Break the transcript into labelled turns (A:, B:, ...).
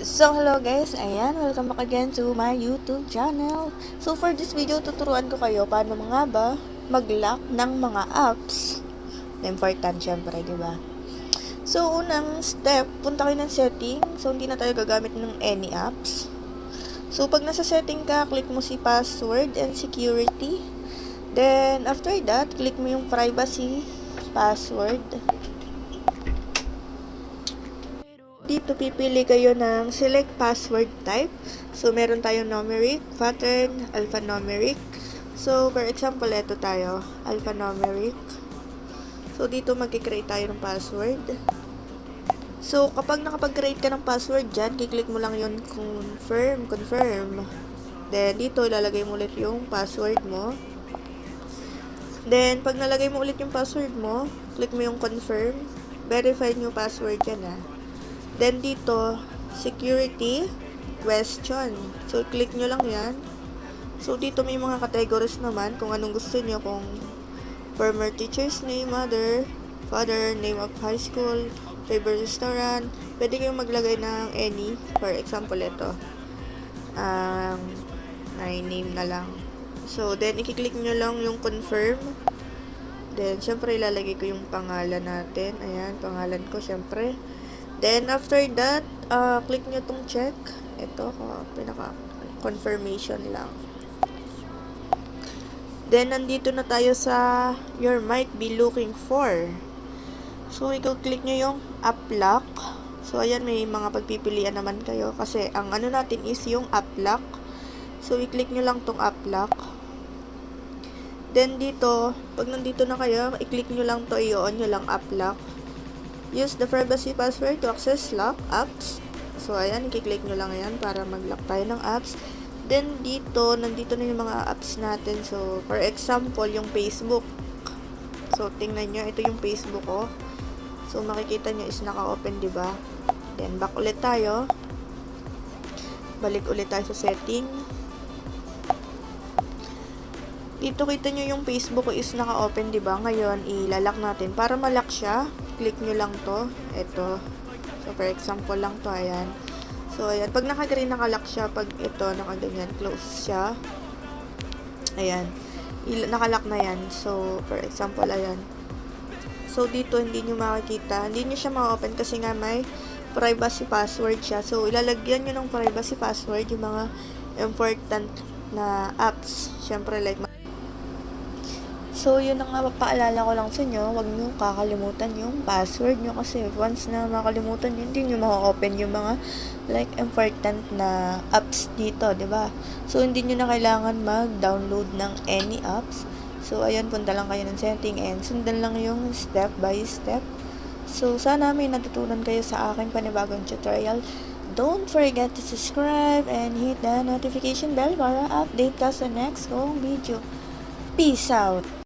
A: So, hello guys. Ayan, welcome back again to my YouTube channel. So, for this video, tuturuan ko kayo paano mga ba mag-lock ng mga apps. Important, syempre, di ba? So, unang step, punta kayo ng setting. So, hindi na tayo gagamit ng any apps. So, pag nasa setting ka, click mo si password and security. Then, after that, click mo yung privacy password. Dito pipili kayo ng select password type. So, meron tayong numeric, pattern, alphanumeric. So, for example, ito tayo, alphanumeric. So, dito mag-create tayo ng password. So, kapag nakapag-create ka ng password dyan, kiklik mo lang yun confirm, confirm. Then, dito ilalagay mo ulit yung password mo. Then, pag nalagay mo ulit yung password mo, click mo yung confirm. Verify yung password yan ah. Then dito, security, question. So, click nyo lang yan. So, dito may mga categories naman kung anong gusto nyo. Kung former teacher's name, mother, father, name of high school, favorite restaurant. Pwede kayong maglagay ng any. For example, ito. Um, my name na lang. So, then, ikiklik nyo lang yung confirm. Then, syempre, ilalagay ko yung pangalan natin. Ayan, pangalan ko, syempre. Then, after that, uh, click nyo tong check. Ito, uh, pinaka confirmation lang. Then, nandito na tayo sa your might be looking for. So, i-click nyo yung app. So, ayan, may mga pagpipilian naman kayo. Kasi, ang ano natin is yung app. So, i-click nyo lang tong app. Then, dito, pag nandito na kayo, i-click nyo lang to, i-on nyo lang app. Use the privacy password to access lock apps. So, ayan, i-click nyo lang yan para mag-lock tayo ng apps. Then, dito, nandito na yung mga apps natin. So, for example, yung Facebook. So, tingnan nyo, ito yung Facebook ko. So, makikita nyo is naka-open, ba? Then, back ulit tayo. Balik ulit tayo sa setting. Dito kita nyo yung Facebook ko is naka-open, ba? Ngayon, ilalak natin. Para malak siya, click nyo lang to. Ito. So, for example lang to, ayan. So, ayan. Pag naka-green, nakalock siya. Pag ito, nakaganyan, close siya. Ayan. Nakalock na yan. So, for example, ayan. So, dito, hindi nyo makikita. Hindi nyo siya ma-open kasi nga may privacy password siya. So, ilalagyan nyo ng privacy password yung mga important na apps. Siyempre, like, So, yun ang nga, paalala ko lang sa inyo, huwag nyo kakalimutan yung password nyo kasi once na makalimutan nyo, hindi nyo ma-open yung mga like important na apps dito, di ba? So, hindi nyo na kailangan mag-download ng any apps. So, ayun, punta lang kayo ng setting and sundan lang yung step by step. So, sana may natutunan kayo sa aking panibagong tutorial. Don't forget to subscribe and hit the notification bell para update ka sa next kong video. Peace out!